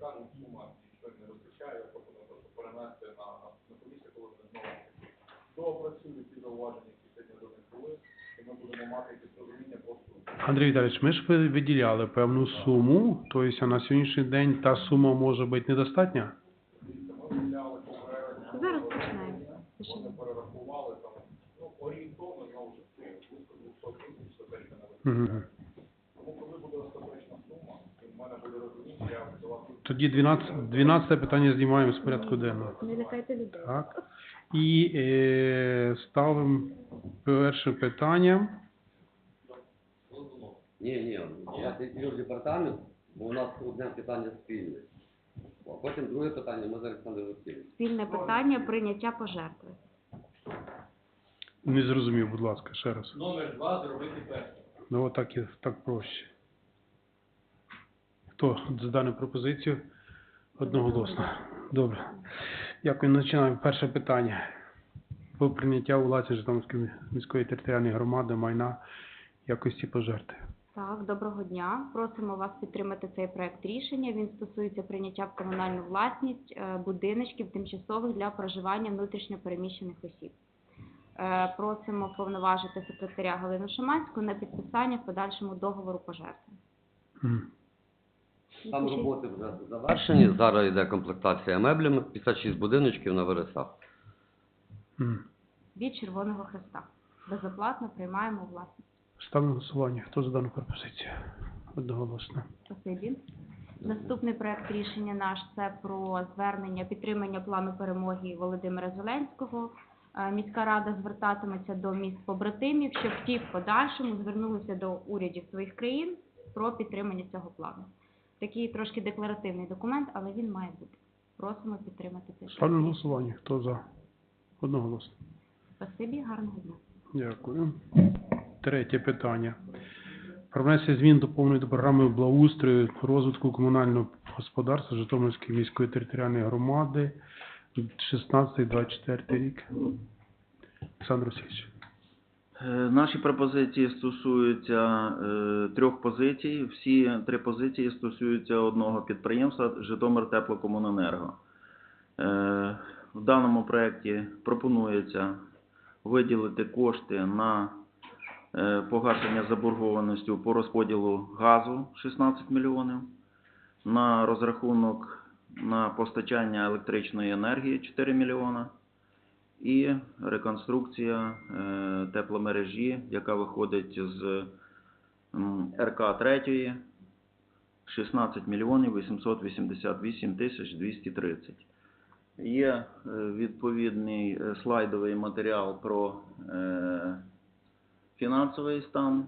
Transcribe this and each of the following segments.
яка ну, сума нічого не вистачає, я пропоную просто перенести на, на комісію, коли вони знову доопрацюють ті зауваження, які сьогодні до них були, і ми будемо мати якесь розуміння просто. Андрій Віталійович, ми ж виділяли певну суму, тобто на сьогоднішній день та сума може бути недостатня? Дивіться, ми виділяли. Зараз починаємо. Вони перерахували там, ну, орієнтовно, знову ж таки, близько 200 тисяч, це те, що не Мгм. вистачає. Тому коли буде остаточна сума, і в мене буде розуміння, я до вас Тоді 12, 12 питання знімаємо з порядку денного. Не лякайте людей. Так. І е, ставимо перше питання. Ні, ні, у нас департамент, бо у нас одне питання спільне. А потім друге питання ми з Олександром Васильовичем. Спільне питання прийняття пожертви. Не зрозумів, будь ласка, ще раз. Номер два зробити перше. Ну отак і так проще. Хто за дану пропозицію? Одноголосно. Добре. Дякую. Починаємо. Перше питання. Про прийняття у власність Житомирської міської територіальної громади майна якості пожертви. Так, доброго дня. Просимо вас підтримати цей проект рішення. Він стосується прийняття в комунальну власність е, будиночків тимчасових для проживання внутрішньо переміщених осіб. Е, Просимо повноважити секретаря Галину Шаманську на підписання в подальшому договору пожертви. Мгм. Там роботи вже завершені, зараз йде комплектація меблями, 56 будиночків на вересах. Від Червоного Хреста. Безоплатно приймаємо власність. Ставлю на голосування. Хто за дану пропозицію? Одноголосно. Спасибі. Наступний проект рішення наш це про звернення підтримання плану перемоги Володимира Зеленського. Е, Міська рада звертатиметься до міст побратимів, щоб ті в подальшому звернулися до урядів своїх країн про підтримання цього плану. Такий трошки декларативний документ, але він має бути. Просимо підтримати цей Ставлю на голосування. Хто за? Одноголосно. Спасибі, гарного дня. Дякую. Третє питання. Про внесення змін доповненої до програми благоустрою розвитку комунального господарства Житомирської міської територіальної громади 16-24 рік. Олександр Васильович. Е, Наші пропозиції стосуються е, трьох позицій. Всі три позиції стосуються одного підприємства Житомир Теплокомуненерго. Е, В даному проєкті пропонується виділити кошти на погашення заборгованості по розподілу газу 16 мільйонів, на розрахунок на постачання електричної енергії 4 мільйона і реконструкція е, тепломережі, яка виходить з РК 3 16 мільйонів 888 тисяч 230. Є е, відповідний е, слайдовий матеріал про фінансовий стан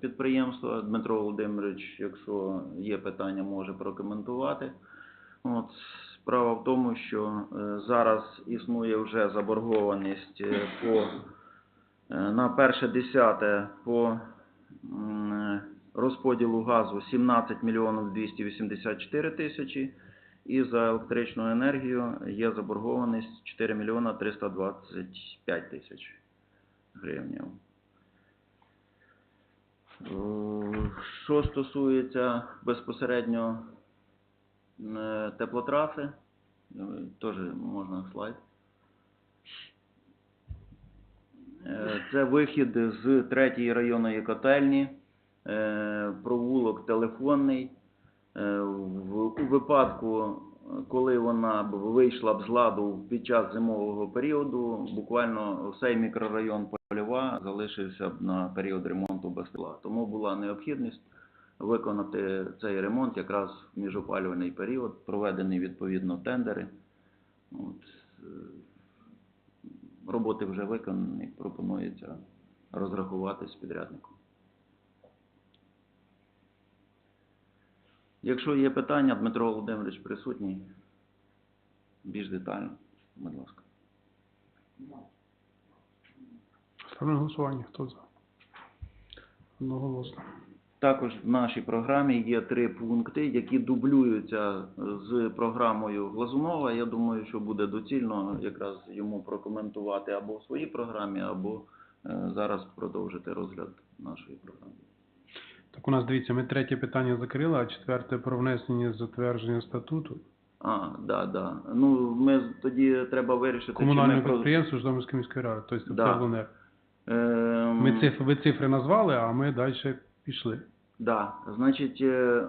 підприємства. Дмитро Володимирович, якщо є питання, може прокоментувати. От, справа в тому, що е, зараз існує вже заборгованість е, по, е, на перше десяте по розподілу газу 17 мільйонів 284 тисячі, і за електричну енергію є заборгованість 4 мільйона 325 тисяч гривень. Е, Що стосується безпосередньо теплотраси, е, теж можна слайд. Е, Це вихід з третьої районної котельні, е, провулок телефонний. Е, у випадку, коли вона вийшла б з ладу під час зимового періоду, буквально цей мікрорайон Польова залишився б на період ремонту без тепла. Тому була необхідність виконати цей ремонт якраз в міжопалювальний період, проведені відповідно тендери. От, е, роботи вже виконані, пропонується розрахувати з підрядником. Якщо є питання, Дмитро Володимирович присутній більш детально, будь ласка. Ставлю голосування. Хто за? Одноголосно. Також в нашій програмі є три пункти, які дублюються з програмою Глазунова. Я думаю, що буде доцільно якраз йому прокоментувати або в своїй програмі, або е, зараз продовжити розгляд нашої програми. Так у нас дивіться, ми третє питання закрили, а четверте про внесення затвердження статуту А, да, да. Ну, ми тоді треба вирішити, чи комунального ми про... підприємства міської ради, тобто Да. Ем, Ми цифри, ви цифри назвали, а ми далі пішли. Да, значить, е,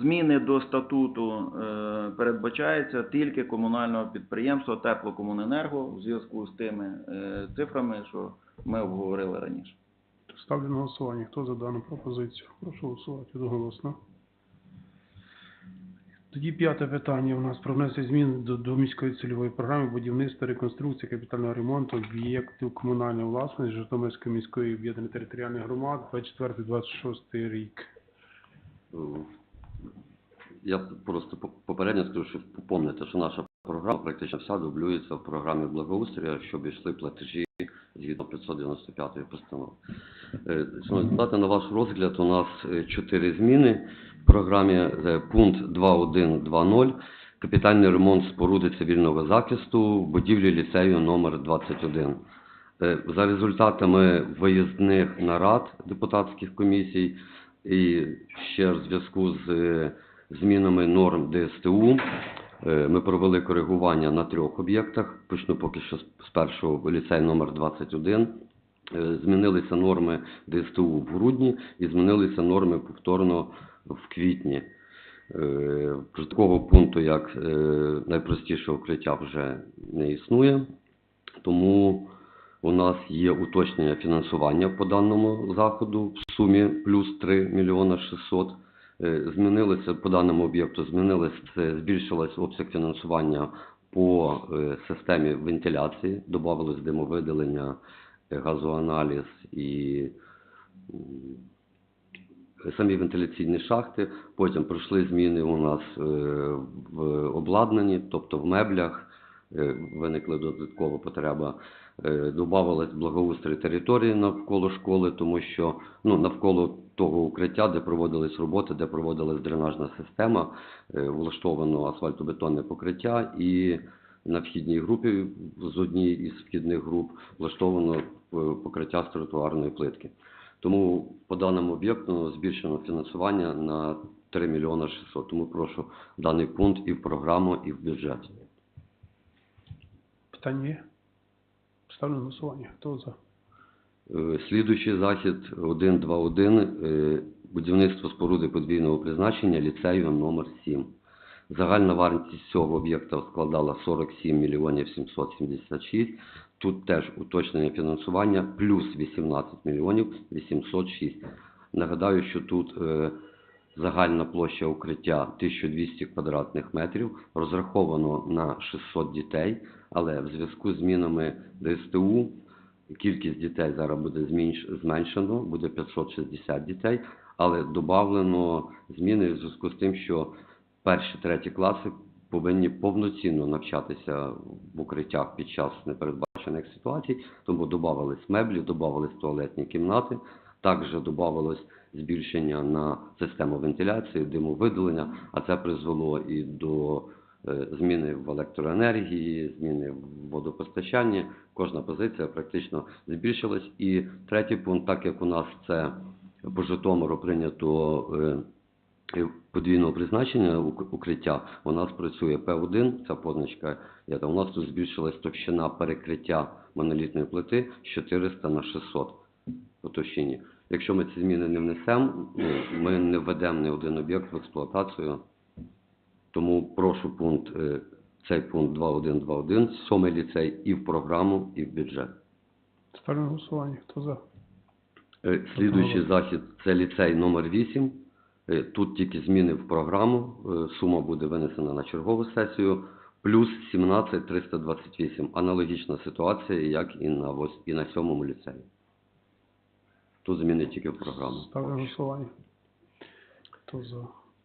зміни до статуту е, передбачаються тільки комунального підприємства Теплокомуненерго в зв'язку з тими е, цифрами, що ми обговорили раніше. Ставлю на голосування. Хто за дану пропозицію? Прошу голосувати одноголосно. Тоді п'яте питання у нас про внесення змін до, до міської цільової програми будівництва, реконструкції, капітального ремонту об'єктів комунальної власності Житомирської міської об'єднаної територіальної громади 24-26 рік. Я просто по- попередньо скажу, що помните, що наша програма практично вся дублюється в програмі благоустрою, щоб йшли платежі згідно 595 постанови. Е, депутати, на ваш розгляд у нас е, чотири зміни програмі. Е, Пункт 2120 капітальний ремонт споруди цивільного захисту в будівлі ліцею номер 21. Е, За результатами виїзних нарад депутатських комісій і ще в зв'язку з е, змінами норм ДСТУ ми провели коригування на трьох об'єктах. Почну поки що з першого ліцей номер 21. Е, Змінилися норми ДСТУ в грудні і змінилися норми повторно в квітні. Е, Такого пункту, як е, найпростіше укриття, вже не існує. Тому у нас є уточнення фінансування по даному заходу в сумі плюс 3 мільйона 600. Е, Змінилися по даному об'єкту, змінилось, це збільшилось обсяг фінансування по системі вентиляції, додавалось димовидалення, газоаналіз і самі вентиляційні шахти. Потім пройшли зміни у нас е, в обладнанні, тобто в меблях. Е, Виникла додаткова потреба. Е, Добавилась благоустрій території навколо школи, тому що ну, навколо того укриття, де проводились роботи, де проводилась дренажна система, влаштовано асфальтобетонне покриття і на вхідній групі з однієї із вхідних груп влаштовано е, покриття з тротуарної плитки. Тому по даному об'єкту збільшено фінансування на 3 мільйони 600. Тому прошу даний пункт і в програму, і в бюджет. Питання є? Ставлю на голосування. Хто за? Е, Слідуючий захід 121 е, будівництво споруди подвійного призначення ліцею номер 7. Загальна вартість цього об'єкта складала 47 мільйонів 776. Тут теж уточнення фінансування плюс 18 мільйонів 806. Нагадаю, що тут е, загальна площа укриття 1200 квадратних метрів, розраховано на 600 дітей, але в зв'язку з змінами ДСТУ кількість дітей зараз буде зменшено, буде 560 дітей, але додавлено зміни в зв'язку з тим, що перші, треті класи повинні повноцінно навчатися в укриттях під час непередбачених ситуацій, тому додавались меблі, додавались туалетні кімнати, також додавалось збільшення на систему вентиляції, димовидалення, а це призвело і до е, зміни в електроенергії, зміни в водопостачанні. Кожна позиція практично збільшилась. І третій пункт, так як у нас це по Житомиру прийнято подвійного призначення укриття, у нас працює П1, ця позначка, у нас тут збільшилась товщина перекриття монолітної плити з 400 на 600 по товщині. Якщо ми ці зміни не внесемо, ну, ми не введемо ні один об'єкт в експлуатацію. Тому прошу пункт, е, цей пункт 2121, сьомий ліцей і в програму, і в бюджет. Ставлю на голосування. Хто за? Е, Слідуючий захід це ліцей номер 8. Е, Тут тільки зміни в програму. Е, Сума буде винесена на чергову сесію. Плюс 17 328. Аналогічна ситуація, як і на, вось- і на сьомому ліцеї. Тут зміни тільки в програму. Ставлю голосування. Хто за?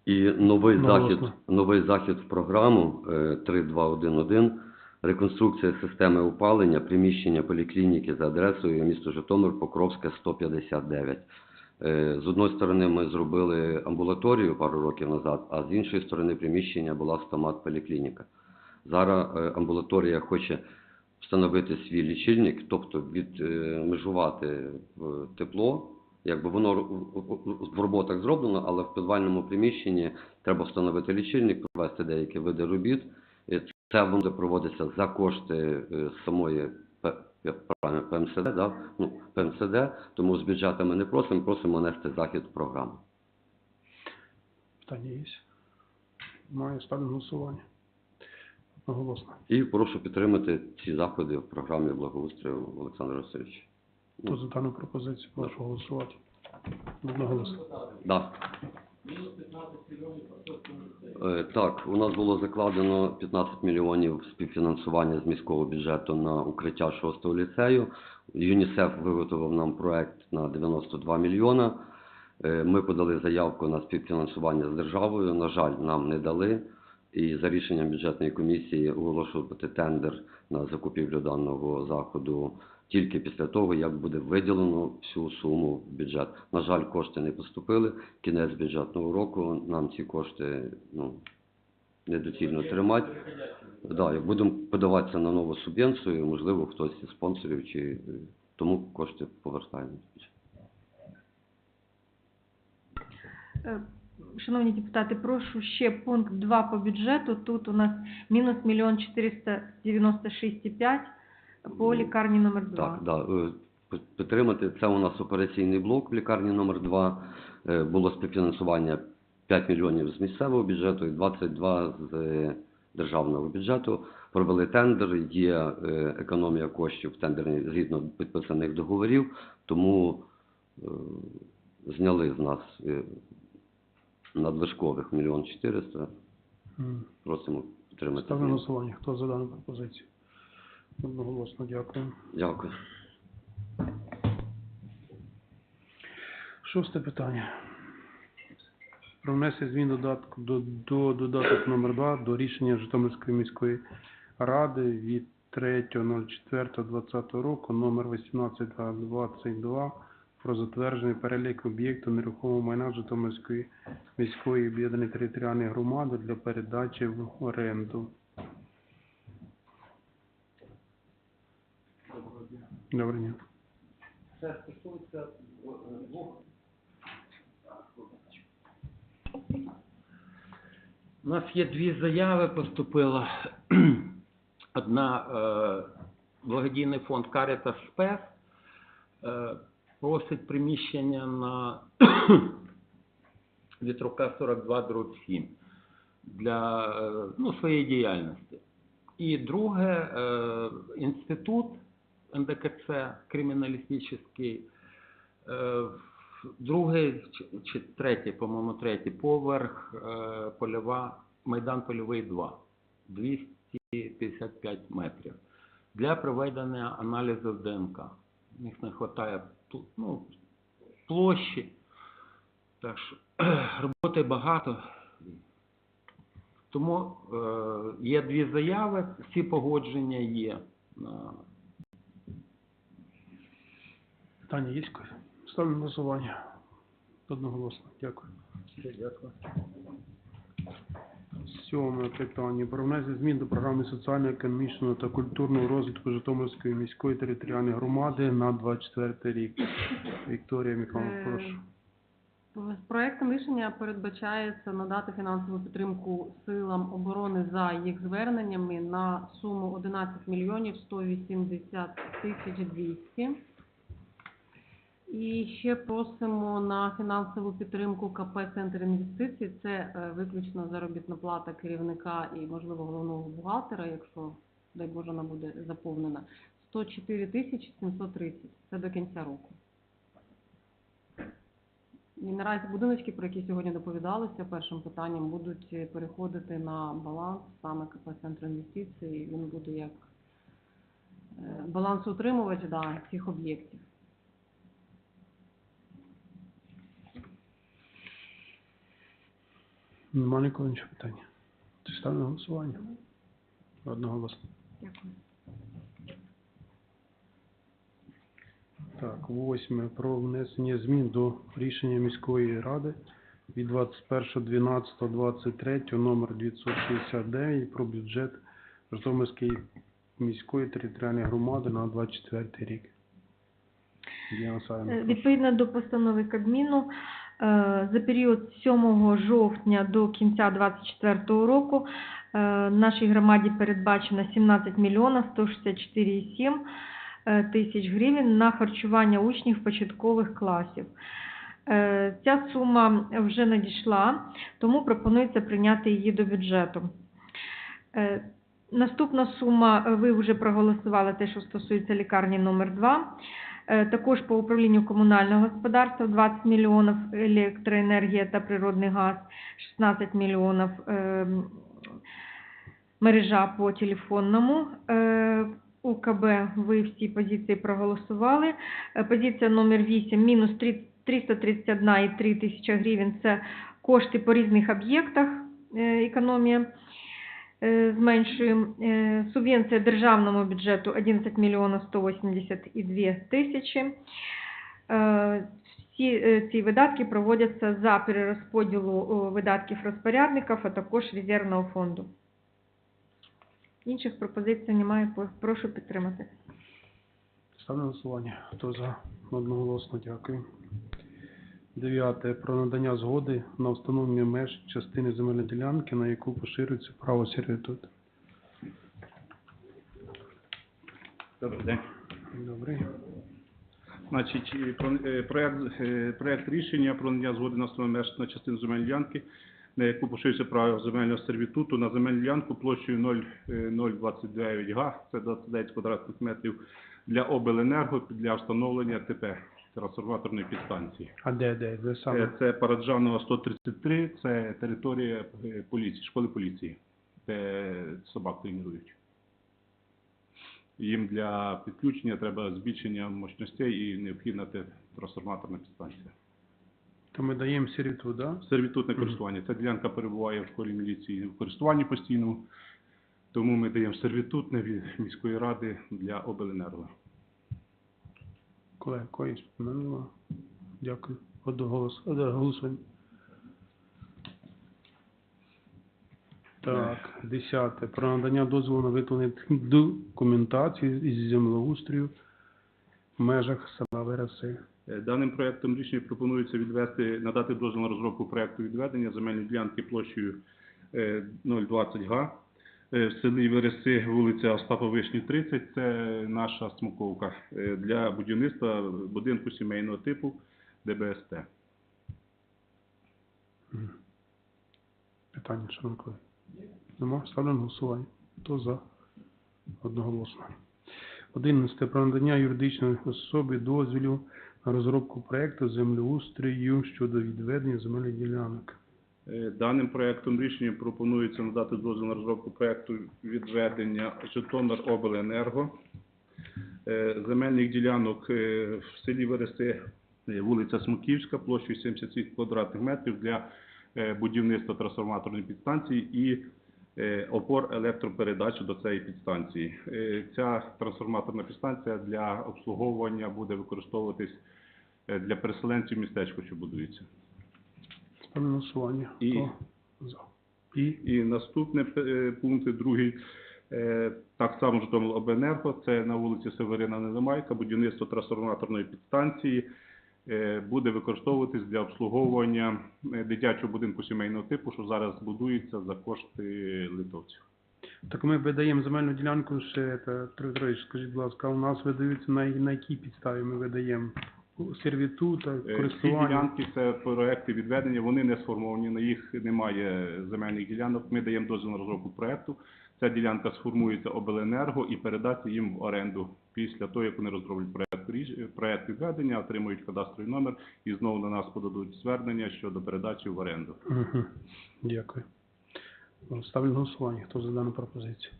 І новий Наголосно. захід, новий захід в програму е, 3211 реконструкція системи опалення приміщення поліклініки за адресою місто Житомир, Покровська, 159. Е, З одної сторони ми зробили амбулаторію пару років назад, а з іншої сторони приміщення була стомат поліклініка. Зараз е, амбулаторія хоче встановити свій лічильник, тобто відмежувати тепло Якби воно в- роботах зроблено, але в підвальному приміщенні треба встановити лічильник, провести деякі види робіт. Це буде проводитися за кошти е, самої Правильно, ПМСД, да? ну, ПМСД, тому з бюджету ми не просимо, просимо нести захід в програму. Питання є? Маю ставлю голосування. Одноголосно. І прошу підтримати ці заходи в програмі благоустрою Олександра Васильовича. Хто за дану пропозицію, прошу голосувати. Одноголосно. Да. Е, Так, у нас було закладено 15 мільйонів співфінансування з міського бюджету на укриття 6-го ліцею. ЮНІСЕФ виготовив нам проект на 92 мільйона. Е, Ми подали заявку на співфінансування з державою. На жаль, нам не дали. І за рішенням бюджетної комісії оголошувати тендер на закупівлю даного заходу тільки після того, як буде виділено всю суму в бюджет. На жаль, кошти не поступили. Кінець бюджетного року нам ці кошти ну, недоцільно тримати. Да, як будемо подаватися на нову субвенцію, можливо, хтось із спонсорів чи тому кошти повертаємо. Е, Шановні депутати, прошу ще пункт 2 по бюджету. Тут у нас мінус мільйон 496,5 по лікарні номер 2. Так, да, е, підтримати. Це у нас операційний блок в лікарні номер 2 Було співфінансування 5 мільйонів з місцевого бюджету і 22 з е, державного бюджету. Провели тендер, є е, економія коштів тендерні згідно підписаних договорів, тому е, зняли з нас е, надлишкових мільйон 400. Просимо підтримати. Ставлю голосування. Хто за дану пропозицію? Одноголосно дякую. Дякую. Шосте питання. Про внесення змін додатку до, до додаток номер 2 до рішення Житомирської міської ради від 3.04.2020 року номер 1822 про затверджений перелік об'єктів нерухомого майна Житомирської міської об'єднаної територіальної громади для передачі в оренду. Доброго дня. Це стосується е, двох У нас є дві заяви, поступило. Одна е, благодійний фонд Caritas Спес е, просить приміщення на Вітрука 42 дроб 7 для е, ну, своєї діяльності. І друге, е, інститут НДКЦ криміналістичний, е, другий чи, третій, по-моєму, третій поверх, е, польова, Майдан Польовий 2, 255 метрів. Для проведення аналізу ДНК. Них не вистачає ну, площі. Так що роботи багато. Тому е, є дві заяви, всі погодження є. Питання є? якось? Ставлю на голосування. Одноголосно. Дякую. Дякую. Сьоме питання. Про внесення змін до програми соціально-економічного та культурного розвитку Житомирської міської територіальної громади на 24 рік. Вікторія Михайловна, Е, прошу. З проектом рішення передбачається надати фінансову підтримку силам оборони за їх зверненнями на суму 11 мільйонів 180 тисяч 200. І ще просимо на фінансову підтримку КП «Центр інвестицій». Це е, виключно заробітна плата керівника і, можливо, головного бухгалтера, якщо, дай Боже, вона буде заповнена. 104 тисячі 730. Це до кінця року. І наразі будиночки, про які сьогодні доповідалися першим питанням, будуть переходити на баланс саме КП «Центр інвестицій». Він буде як е, балансоутримувач да, цих об'єктів. Нема нікого іншого питання. Чи ставлю на голосування? Одноголосно. Дякую. Так, восьме. Про внесення змін до рішення міської ради від 21.12.23 номер 969 про бюджет Житомирської міської територіальної громади на 24 рік. Е. Відповідно до постанови Кабміну, за період з 7 жовтня до кінця 2024 року е, нашій громаді передбачено 17 мільйонів 164,7 е, тисяч гривень на харчування учнів початкових класів. Е, Ця сума вже надійшла, тому пропонується прийняти її до бюджету. Е, Наступна сума, е, ви вже проголосували те, що стосується лікарні номер 2 Е, Також по управлінню комунального господарства 20 мільйонів електроенергія та природний газ, 16 мільйонів ем, мережа по телефонному. Е, УКБ ви всі позиції проголосували. Е, Позиція номер 8 мінус 3 331,3 тисяча гривень – це кошти по різних об'єктах, е, економія е, зменшуємо. Е, Субвенція державному бюджету 11 мільйонів 182 тисячі. Е, Всі е, ці видатки проводяться за перерозподілу видатків розпорядників, а також резервного фонду. Інших пропозицій немає, прошу підтримати. Ставлю голосування. Хто за? Одноголосно дякую. Дев'яте. Про надання згоди на встановлення меж частини земельної ділянки, на яку поширюється право сервітут. Добрий день. Добре. Значить, е, е, проект, е, проект рішення про надання згоди на встановлення меж на частину земельної ділянки, на яку поширюється право земельного сервітуту на земельну ділянку площею 0,029 га, це 29 квадратних метрів, для обленерго для встановлення ТП трансформаторної підстанції. А де, де, де саме? Це Параджанова 133, це територія е, поліції, школи поліції, де собак тренують. Їм для підключення треба збільшення мощностей і необхідна трансформаторна підстанція. То ми даємо сервітут, да? Сервітутне користування. Ця ділянка перебуває в школі міліції в користуванні постійному, тому ми даємо сервітутне від міської ради для обленерго. Колеги, якоїсь нема. Дякую. Одноголос. Голосуємо. Так, десяте. Про надання дозволу на виготовлення документації із землеустрою в межах села Вереси. Е, Даним проектом рішення пропонується відвести, надати дозвіл на розробку проекту відведення земельної ділянки площею е, 020 га е, в селі Вереси, вулиця Остапа Вишні, 30. Це наша смоковка е, для будівництва будинку сімейного типу ДБСТ. Питання, колеги? Нема? Ставлю голосування. Хто за? Одноголосно. Одинадцяте. Про надання юридичної особи дозволів на розробку проекту землеустрою щодо відведення земельних ділянок. Е, Даним проектом рішення пропонується надати дозвіл на розробку проекту відведення Житомир Обленерго е, земельних ділянок е, в селі Вереси, е, вулиця Смоківська, площею 77 квадратних метрів для будівництва трансформаторної підстанції і опор електропередач до цієї підстанції. Ця трансформаторна підстанція для обслуговування буде використовуватись для переселенців містечко, що будується. Ставлю на голосування. І- Хто за? І І наступний е, пункт, другий, е, так само Житомир Обленерго, це на вулиці Северина Нелемайка, будівництво трансформаторної підстанції е, буде використовуватись для обслуговування е, дитячого будинку сімейного типу, що зараз будується за кошти литовців. Так ми видаємо земельну ділянку ще, та, скажіть, будь ласка, у нас видаються на, на якій підставі ми видаємо? Сервітут, Е, Ці користування? ділянки це проекти відведення, вони не сформовані, на їх немає земельних ділянок. Ми даємо дозвіл на розробку проекту. Ця ділянка сформується обленерго і передасться їм в оренду після того, як вони розроблять проект, ріш- проект відведення, отримують кадастровий номер і знову на нас подадуть звернення щодо передачі в оренду. Угу. Дякую. Ставлю на голосування. Хто за дану пропозицію?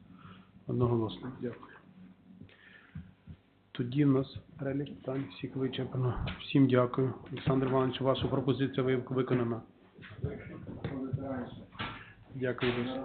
Одноголосно. Дякую. Тоді в нас перелік питань всіх вичерпано. Всім дякую. Олександр Іванович, ваша пропозиція ви- виконана. Дякую дуже.